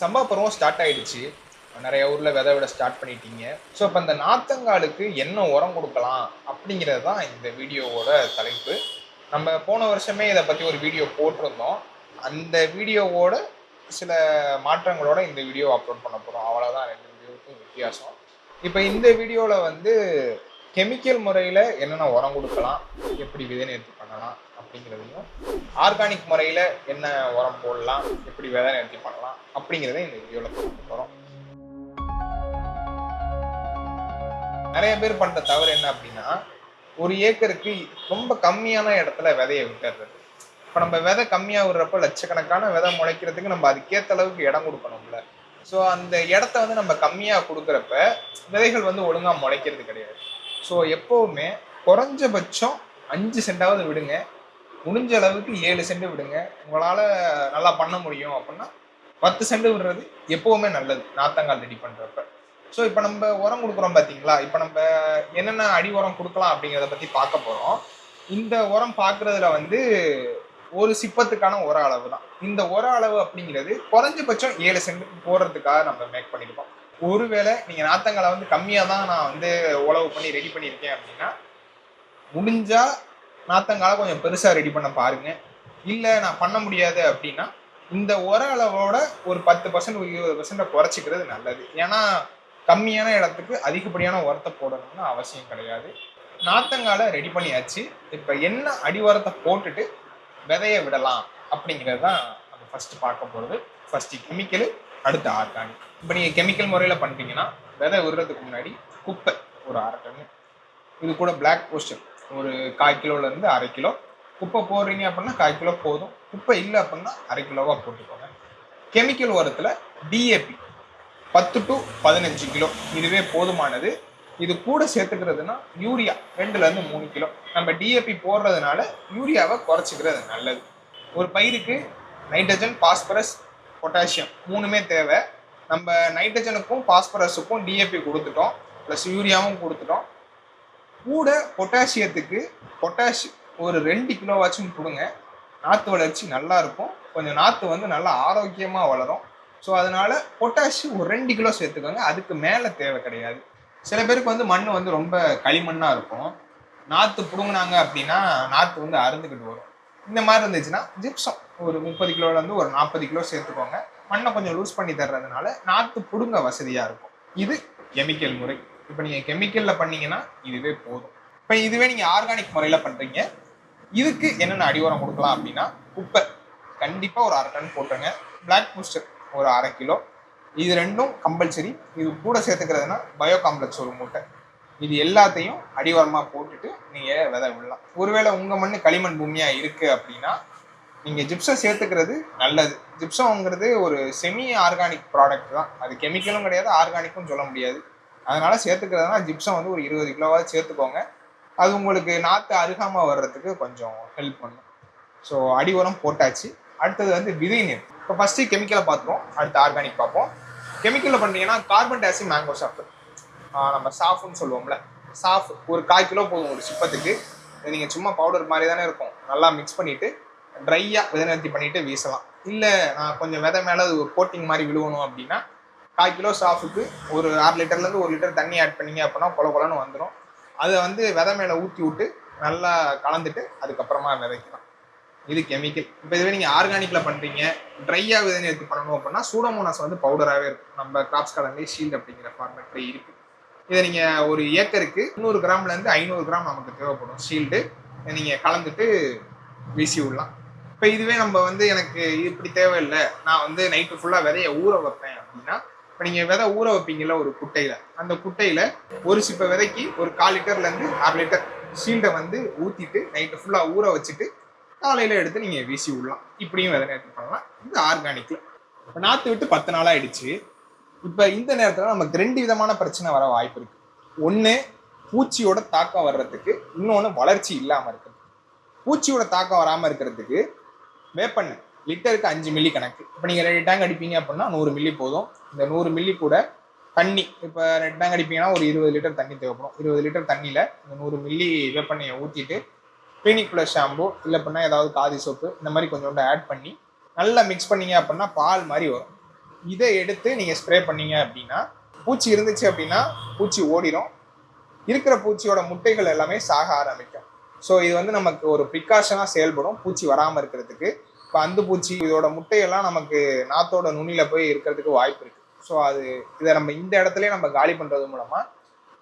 சம்பா பருவம் ஸ்டார்ட் ஆயிடுச்சு. நிறைய ஊர்ல விதை விட ஸ்டார்ட் பண்ணிட்டீங்க. ஸோ இப்போ இந்த நாத்தங்காலுக்கு என்ன உரம் கொடுக்கலாம் அப்படிங்கிறது தான் இந்த வீடியோவோட தலைப்பு. நம்ம போன வருஷமே இதை பற்றி ஒரு வீடியோ போட்டிருந்தோம். அந்த வீடியோவோட சில மாற்றங்களோட இந்த வீடியோ அப்லோட் பண்ண போகிறோம் அவ்வளோதான் ரெண்டு வீடியோவுக்கும் வித்தியாசம். இப்போ இந்த வீடியோவில் வந்து கெமிக்கல் முறையில் என்னென்ன உரம் கொடுக்கலாம் எப்படி விதை நேர்த்தி பண்ணலாம் அப்படிங்கிறதையும் ஆர்கானிக் முறையில் என்ன உரம் போடலாம் எப்படி விதை நிறுத்தி பண்ணலாம் அப்படிங்கிறத இந்த வீடியோவில் போகிறோம் நிறைய பேர் பண்ணுற தவறு என்ன அப்படின்னா ஒரு ஏக்கருக்கு ரொம்ப கம்மியான இடத்துல விதையை விட்டுறது. இப்போ நம்ம விதை கம்மியாக விடுறப்ப லட்சக்கணக்கான விதை முளைக்கிறதுக்கு நம்ம அதுக்கேற்ற அளவுக்கு இடம் கொடுக்கணும்ல. ஸோ அந்த இடத்த வந்து நம்ம கம்மியாக கொடுக்குறப்ப விதைகள் வந்து ஒழுங்காக முளைக்கிறது கிடையாது. ஸோ எப்போவுமே குறைஞ்சபட்சம் அஞ்சு சென்டாவது விடுங்க. முடிஞ்ச அளவுக்கு ஏழு சென்ட் விடுங்க. உங்களால் நல்லா பண்ண முடியும் அப்படின்னா பத்து சென்ட் விடுறது எப்போவுமே நல்லது. நாத்தங்கால் ரெடி பண்ணுறப்ப ஸோ இப்போ நம்ம உரம் கொடுக்குறோம் பார்த்தீங்களா இப்போ நம்ம என்னென்ன அடி உரம் கொடுக்கலாம் அப்படிங்கிறத பற்றி பார்க்க போகிறோம் இந்த உரம் பார்க்குறதுல வந்து ஒரு சிப்பத்துக்கான உர அளவு தான். இந்த உர அளவு அப்படிங்கிறது குறைஞ்சபட்சம் ஏழு சென்ட் போடுறதுக்காக நம்ம மேக் பண்ணியிருக்கோம் ஒருவேளை நீங்கள் நாத்தங்களை வந்து கம்மியாக தான் நான் வந்து உழவு பண்ணி ரெடி பண்ணியிருக்கேன் அப்படின்னா முடிஞ்சால் நாத்தங்கால கொஞ்சம் பெருசாக ரெடி பண்ண பாருங்க. இல்லை நான் பண்ண முடியாது அப்படின்னா இந்த உர அளவோட ஒரு பத்து பர்சன்ட் ஒரு இருபது பர்சன்ட்டை குறைச்சிக்கிறது நல்லது. ஏன்னா கம்மியான இடத்துக்கு அதிகப்படியான உரத்தை போடணும்னு அவசியம் கிடையாது. நாத்தங்கால ரெடி பண்ணியாச்சு. இப்போ என்ன அடி உரத்தை போட்டுட்டு விதைய விடலாம் அப்படிங்கிறது தான் நம்ம ஃபஸ்ட்டு பார்க்க போகிறது ஃபஸ்ட்டு கெமிக்கல் அடுத்து ஆர்கானிக் இப்போ நீங்கள் கெமிக்கல் முறையில் பண்ணிட்டீங்கன்னா விதை விடுறதுக்கு முன்னாடி குப்பை ஒரு அரை டன்னு இது கூட பிளாக் போஸ்டர் ஒரு கால் கிலோல இருந்து அரை கிலோ. குப்பை போடுறீங்க அப்படின்னா கால் கிலோ போதும். குப்பை இல்லை அப்படின்னா அரை கிலோவாக போட்டுக்கோங்க. கெமிக்கல் உரத்தில் டிஏபி பத்து டு பதினஞ்சு கிலோ. இதுவே போதுமானது. இது கூட சேர்த்துக்கிறதுனா யூரியா ரெண்டுலேருந்து மூணு கிலோ. நம்ம டிஏபி போடுறதுனால யூரியாவை குறைச்சிக்கிறது நல்லது. ஒரு பயிருக்கு நைட்ரஜன் பாஸ்பரஸ் பொட்டாசியம் மூணுமே தேவை. நம்ம நைட்ரஜனுக்கும் பாஸ்பரஸுக்கும் டிஏபி கொடுத்துட்டோம். ப்ளஸ் யூரியாவும் கொடுத்துட்டோம். கூட பொட்டாசியத்துக்கு பொட்டாஷ் ஒரு ரெண்டு கிலோவாச்சும் கொடுங்க. நாற்று வளர்ச்சி நல்லா இருக்கும். கொஞ்சம் நாற்று வந்து நல்லா ஆரோக்கியமாக வளரும். ஸோ அதனால பொட்டாஷ் ஒரு ரெண்டு கிலோ சேர்த்துக்கோங்க. அதுக்கு மேலே தேவை கிடையாது. சில பேருக்கு வந்து மண் வந்து ரொம்ப களிமண்ணாக இருக்கும். நாற்று பிடுங்கினாங்க அப்படின்னா நாற்று வந்து அறுந்துக்கிட்டு வரும். இந்த மாதிரி இருந்துச்சுன்னா ஜிப்சம் ஒரு முப்பது கிலோலேருந்து ஒரு நாற்பது கிலோ சேர்த்துக்கோங்க. மண்ணை கொஞ்சம் லூஸ் பண்ணி தர்றதுனால நாற்று பிடுங்க வசதியாக இருக்கும். இது கெமிக்கல் முறை. இப்போ நீங்கள் கெமிக்கலில் பண்ணீங்கன்னா இதுவே போதும். இப்போ இதுவே நீங்கள் ஆர்கானிக் முறையில் பண்ணுறீங்க இதுக்கு என்னென்ன அடி கொடுக்கலாம் அப்படின்னா குப்பை கண்டிப்பாக ஒரு அரை டன் போட்டுருங்க. பிளாக் பூஸ்டர் ஒரு அரை கிலோ. இது ரெண்டும் கம்பல்சரி இது கூட சேர்த்துக்கிறதுனா பயோ காம்ப்ளெக்ஸ் ஒரு மூட்டை. இது எல்லாத்தையும் அடி போட்டுட்டு நீங்கள் விதை விடலாம். ஒருவேளை உங்கள் மண் களிமண் பூமியாக இருக்குது அப்படின்னா நீங்கள் ஜிப்சம் சேர்த்துக்கிறது நல்லது. ஜிப்சம்ங்கிறது ஒரு செமி ஆர்கானிக் ப்ராடக்ட் தான். அது கெமிக்கலும் கிடையாது ஆர்கானிக்கும் சொல்ல முடியாது. அதனால சேர்த்துக்கிறதுனா ஜிப்சம் வந்து ஒரு இருபது கிலோவாவது சேர்த்துக்கோங்க. அது உங்களுக்கு நாற்று அருகாமல் வர்றதுக்கு கொஞ்சம் ஹெல்ப் பண்ணும். ஸோ அடி உரம் போட்டாச்சு. அடுத்தது வந்து விதை நீர் இப்போ ஃபஸ்ட்டு கெமிக்கலை பார்த்துருவோம். அடுத்து ஆர்கானிக் பார்ப்போம். கெமிக்கலில் பண்ணிங்கன்னா கார்பன் டை மேங்கோ சாஃப்ட் நம்ம சாஃப்னு சொல்லுவோம்ல. சாஃப் ஒரு கால் கிலோ போதும் ஒரு சிப்பத்துக்கு. நீங்கள் சும்மா பவுடர் மாதிரி தானே இருக்கும். நல்லா மிக்ஸ் பண்ணிவிட்டு ட்ரையாக விதை நிறுத்தி பண்ணிவிட்டு வீசலாம். இல்லை நான் கொஞ்சம் விதை மேலே அது ஒரு கோட்டிங் மாதிரி விழுவணும் அப்படின்னா கால் கிலோ சாஃபுக்கு ஒரு அரை லிட்டர்லேருந்து ஒரு லிட்டர் தண்ணி ஆட் பண்ணீங்க அப்படின்னா கொல கொலன்னு வந்துடும் அதை வந்து விதை மேலே ஊற்றி விட்டு நல்லா கலந்துட்டு அதுக்கப்புறமா விதைக்கலாம். இது கெமிக்கல் இப்போ இதுவே நீங்கள் ஆர்கானிக்கில் பண்ணுறீங்க ட்ரையாக விதைன்னு எடுத்து பண்ணணும் அப்படின்னா சூடமோனாஸ் வந்து பவுடராகவே இருக்கும். நம்ம கிராப்ஸ் கடன்லேயே ஷீல்டு அப்படிங்கிற ஃபார்மேட்ல இருக்குது இதை நீங்கள் ஒரு ஏக்கருக்கு முந்நூறு கிராம்லேருந்து ஐநூறு கிராம் நமக்கு தேவைப்படும் ஷீல்டு நீங்கள் கலந்துட்டு வீசி விடலாம். இப்போ இதுவே நம்ம வந்து எனக்கு இப்படி தேவையில்லை. நான் வந்து நைட்டு ஃபுல்லாக விதைய ஊற வைப்பேன் அப்படின்னா இப்போ நீங்கள் விதை ஊற வைப்பீங்கல்ல ஒரு குட்டையில். அந்த குட்டையில் ஒரு சிப்ப விதைக்கு ஒரு கால் லிட்டர்லேருந்து அரை லிட்டர் ஷீல்டை வந்து ஊற்றிட்டு நைட்டு ஃபுல்லாக ஊற வச்சுட்டு காலையில் எடுத்து நீங்கள் வீசி விடலாம். இப்படியும் விதை நேரத்தில் பண்ணலாம். இது ஆர்கானிக்கில் இப்போ நாற்று விட்டு பத்து நாள் ஆயிடுச்சு. இப்போ இந்த நேரத்தில் நமக்கு ரெண்டு விதமான பிரச்சனை வர வாய்ப்பு இருக்குது ஒன்று பூச்சியோட தாக்கம் வர்றதுக்கு இன்னொன்று வளர்ச்சி இல்லாமல் இருக்குது பூச்சியோட தாக்கம் வராமல் இருக்கிறதுக்கு வேப்பெண்ணெய். லிட்டருக்கு அஞ்சு மில்லி கணக்கு. இப்போ நீங்கள் ரெண்டு டேங்க் அடிப்பீங்க அப்படின்னா நூறு மில்லி போதும். இந்த நூறு மில்லி கூட தண்ணி இப்போ ரெண்டு டேங்க் அடிப்பீங்கன்னா ஒரு இருபது லிட்டர் தண்ணி தேவைப்படும். இருபது லிட்டர் தண்ணியில் இந்த நூறு மில்லி வேப்பண்ணையை ஊற்றிட்டு கிளினிக் ப்ளஸ் ஷாம்பு இல்லை அப்படின்னா ஏதாவது காதி சோப்பு இந்த மாதிரி கொஞ்சோண்டு ஆட் பண்ணி நல்லா மிக்ஸ் பண்ணீங்க அப்படின்னா பால் மாதிரி வரும். இதை எடுத்து நீங்கள் ஸ்ப்ரே பண்ணீங்க அப்படின்னா பூச்சி இருந்துச்சு அப்படின்னா பூச்சி ஓடிடும் இருக்கிற பூச்சியோட முட்டைகள் எல்லாமே சாக ஆரம்பிக்கும். ஸோ இது வந்து நமக்கு ஒரு ப்ரிகாஷனாக செயல்படும். பூச்சி வராமல் இருக்கிறதுக்கு. இப்போ அந்து பூச்சி இதோட முட்டையெல்லாம் நமக்கு நாத்தோட நுனியில் போய் இருக்கிறதுக்கு வாய்ப்பு இருக்கு. ஸோ அது இதை நம்ம இந்த இடத்துலயே நம்ம காலி பண்ணுறது மூலமாக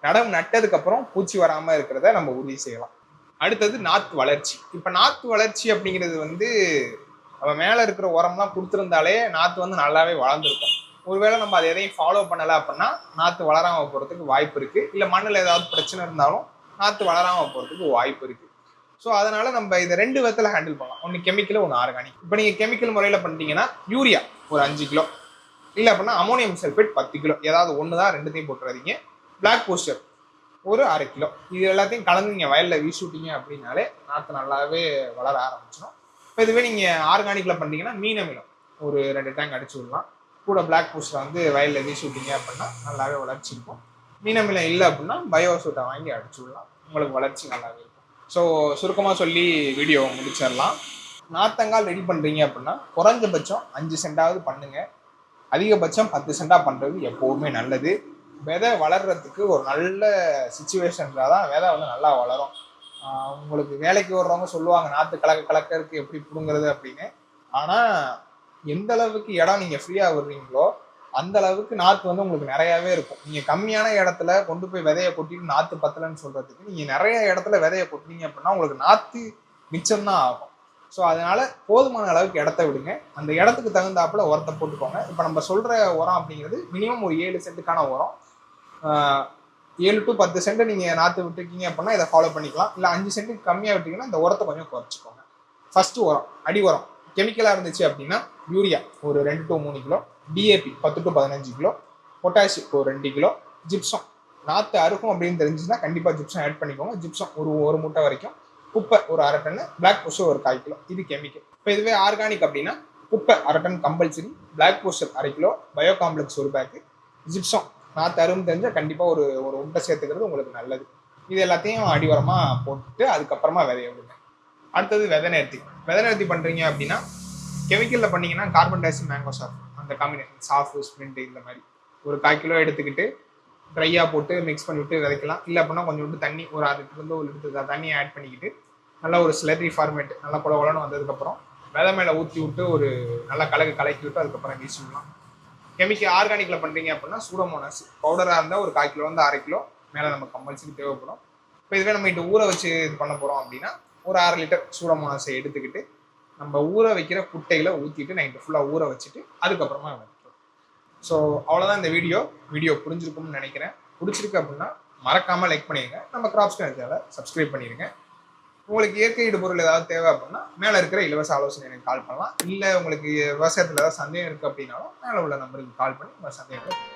நடம் நட்டதுக்கப்புறம் பூச்சி வராமல் இருக்கிறத நம்ம உறுதி செய்யலாம். அடுத்தது நாத்து வளர்ச்சி. இப்போ நாத்து வளர்ச்சி அப்படிங்கிறது வந்து நம்ம மேலே இருக்கிற உரம்லாம் கொடுத்துருந்தாலே நாற்று வந்து நல்லாவே வளர்ந்துருக்கும். ஒருவேளை நம்ம அதை எதையும் ஃபாலோ பண்ணலை அப்படின்னா நாற்று வளராமல் போகிறதுக்கு வாய்ப்பு இருக்குது இல்லை மண்ணில் ஏதாவது பிரச்சனை இருந்தாலும் நாற்று வளராமல் போகிறதுக்கு வாய்ப்பு இருக்குது ஸோ அதனால நம்ம இதை ரெண்டு விதத்தில் ஹேண்டில் பண்ணலாம். ஒன்று கெமிக்கல் ஒன்று ஆர்கானிக் இப்போ நீங்கள் கெமிக்கல் முறையில் பண்ணிட்டீங்கன்னா யூரியா ஒரு அஞ்சு கிலோ. இல்லை அப்படின்னா அமோனியம் சல்ஃபேட் பத்து கிலோ. ஏதாவது ஒன்று தான் ரெண்டுத்தையும் போட்டுறாதீங்க. பிளாக் போஸ்டர் ஒரு அரை கிலோ. இது எல்லாத்தையும் கலந்து நீங்கள் வயலில் வீசி விட்டீங்க அப்படின்னாலே நாற்று நல்லாவே வளர ஆரம்பிச்சிடும். இப்போ இதுவே நீங்கள் ஆர்கானிக்கில் பண்ணிட்டீங்கன்னா மீன் அமிலம் ஒரு ரெண்டு டேங்க் அடிச்சு விடலாம். கூட பிளாக் பூஸ்டர் வந்து வயலில் வீசி விட்டீங்க அப்படின்னா நல்லாவே வளர்ச்சி இருக்கும் மீன் அமிலம் இல்லை அப்படின்னா பயோசூட்டை வாங்கி அடிச்சு விடலாம். உங்களுக்கு வளர்ச்சி நல்லாவே இருக்கும். ஸோ சுருக்கமாக சொல்லி வீடியோ முடிச்சிடலாம். நார்த்தங்கால் ரெடி பண்ணுறீங்க அப்படின்னா குறைஞ்சபட்சம் அஞ்சு சென்டாவது பண்ணுங்கள் அதிகபட்சம் பத்து சென்டாக பண்ணுறது எப்போவுமே நல்லது. விதை வளர்றதுக்கு ஒரு நல்ல சுச்சுவேஷன்றால் தான் விதை வந்து நல்லா வளரும். உங்களுக்கு வேலைக்கு வர்றவங்க சொல்லுவாங்க நாற்று கலக்க கலக்கறதுக்கு எப்படி பிடுங்கிறது? அப்படின்னு. ஆனால் எந்த அளவுக்கு இடம் நீங்கள் ஃப்ரீயாக விடுறீங்களோ அந்த அளவுக்கு நாற்று வந்து உங்களுக்கு நிறையாவே இருக்கும். நீங்கள் கம்மியான இடத்துல கொண்டு போய் விதைய கொட்டிட்டு நாற்று பத்தலைன்னு சொல்கிறதுக்கு நீங்கள் நிறைய இடத்துல விதைய கொட்டினீங்க அப்படின்னா உங்களுக்கு நாற்று மிச்சம் தான் ஆகும். ஸோ அதனால போதுமான அளவுக்கு இடத்த விடுங்க. அந்த இடத்துக்கு தகுந்தாப்புல உரத்தை போட்டுக்கோங்க. இப்போ நம்ம சொல்கிற உரம் அப்படிங்கிறது மினிமம் ஒரு ஏழு சென்ட்டுக்கான உரம். ஏழு டு பத்து சென்ட் நீங்கள் நாற்று விட்டுருக்கீங்க அப்படின்னா இதை ஃபாலோ பண்ணிக்கலாம். இல்லை அஞ்சு சென்ட்டுக்கு கம்மியாக விட்டீங்கன்னா இந்த உரத்தை கொஞ்சம் குறைச்சிக்கோங்க. ஃபர்ஸ்ட் உரம் அடி உரம். கெமிக்கலாக இருந்துச்சு அப்படின்னா யூரியா ஒரு ரெண்டு டு மூணு கிலோ. டிஏபி பத்து டு பதினஞ்சு கிலோ பொட்டாசி ஒரு ரெண்டு கிலோ ஜிப்சம் நாற்று அறுக்கும் அப்படின்னு தெரிஞ்சுன்னா கண்டிப்பாக ஜிப்சம் ஆட் பண்ணிக்கோங்க. ஜிப்சம் ஒரு ஒரு மூட்டை வரைக்கும். குப்பை ஒரு அரை டன்னு பிளாக் போஸ்டர் ஒரு கால் கிலோ. இது கெமிக்கல் இப்போ இதுவே ஆர்கானிக் அப்படின்னா குப்பை அரை டன் கம்பல்சரி பிளாக் போஸ்டர் அரை கிலோ பயோ காம்ப்ளெக்ஸ் ஒரு பேக்கு ஜிப்சம் நாற்று அரும் தெரிஞ்சால் கண்டிப்பாக ஒரு ஒரு உண்டை சேர்த்துக்கிறது உங்களுக்கு நல்லது. இது எல்லாத்தையும் அடிவரமாக போட்டு அதுக்கப்புறமா விதைய விடுங்க. அடுத்தது விதை நேர்த்தி விதை நேர்த்தி பண்ணுறீங்க அப்படின்னா கெமிக்கலில் பண்ணிங்கன்னா carbon dioxide mango soft அந்த காம்பினேஷன் சாஃபு ஸ்ப்ரிண்ட் இந்த மாதிரி. ஒரு கால் கிலோ எடுத்துக்கிட்டு ட்ரையாக போட்டு மிக்ஸ் பண்ணிவிட்டு விதைக்கலாம். இல்லை அப்படின்னா கொஞ்சோண்டு தண்ணி ஒரு அரை லிட்டருந்து ஒரு லிட்டர் தண்ணி ஆட் பண்ணிக்கிட்டு நல்லா ஒரு ஸ்லெரி ஃபார்மேட் நல்லா குல குலன்னு வந்ததுக்கப்புறம் விதை மேலே ஊற்றி விட்டு ஒரு நல்லா கலக்கு கலக்கி விட்டு அதுக்கப்புறம் வீசிடலாம் கெமிக்கல் ஆர்கானிக்கில் பண்ணுறீங்க அப்படின்னா சூடமோனஸ் பவுடராக இருந்தால் ஒரு கால் கிலோ வந்து அரை கிலோ மேலே நம்ம கம்பல்சரி தேவைப்படும். இப்போ இதுவே நம்ம இட்டு ஊற வச்சு இது பண்ண போகிறோம் அப்படின்னா ஒரு அரை லிட்டர் சூடமோனஸை எடுத்துக்கிட்டு நம்ம ஊற வைக்கிற குட்டையில் ஊற்றிட்டு நைட்டு ஃபுல்லாக ஊற வச்சுட்டு அதுக்கப்புறமா வைக்கிறோம் ஸோ அவ்வளோதான் இந்த வீடியோ வீடியோ புரிஞ்சிருக்கும்னு நினைக்கிறேன். பிடிச்சிருக்கு அப்படின்னா மறக்காமல் லைக் பண்ணிடுங்க நம்ம கிராப்ஸ் சேனலை சப்ஸ்கிரைப் பண்ணிடுங்க உங்களுக்கு இயற்கை இடுபொருள் ஏதாவது தேவை அப்படின்னா மேலே இருக்கிற இலவச ஆலோசனை எனக்கு கால் பண்ணலாம். இல்லை உங்களுக்கு விவசாயத்தில் ஏதாவது சந்தேகம் இருக்குது அப்படின்னாலும் மேலே உள்ள நம்பருக்கு கால் பண்ணி உங்கள் சந்தேகம்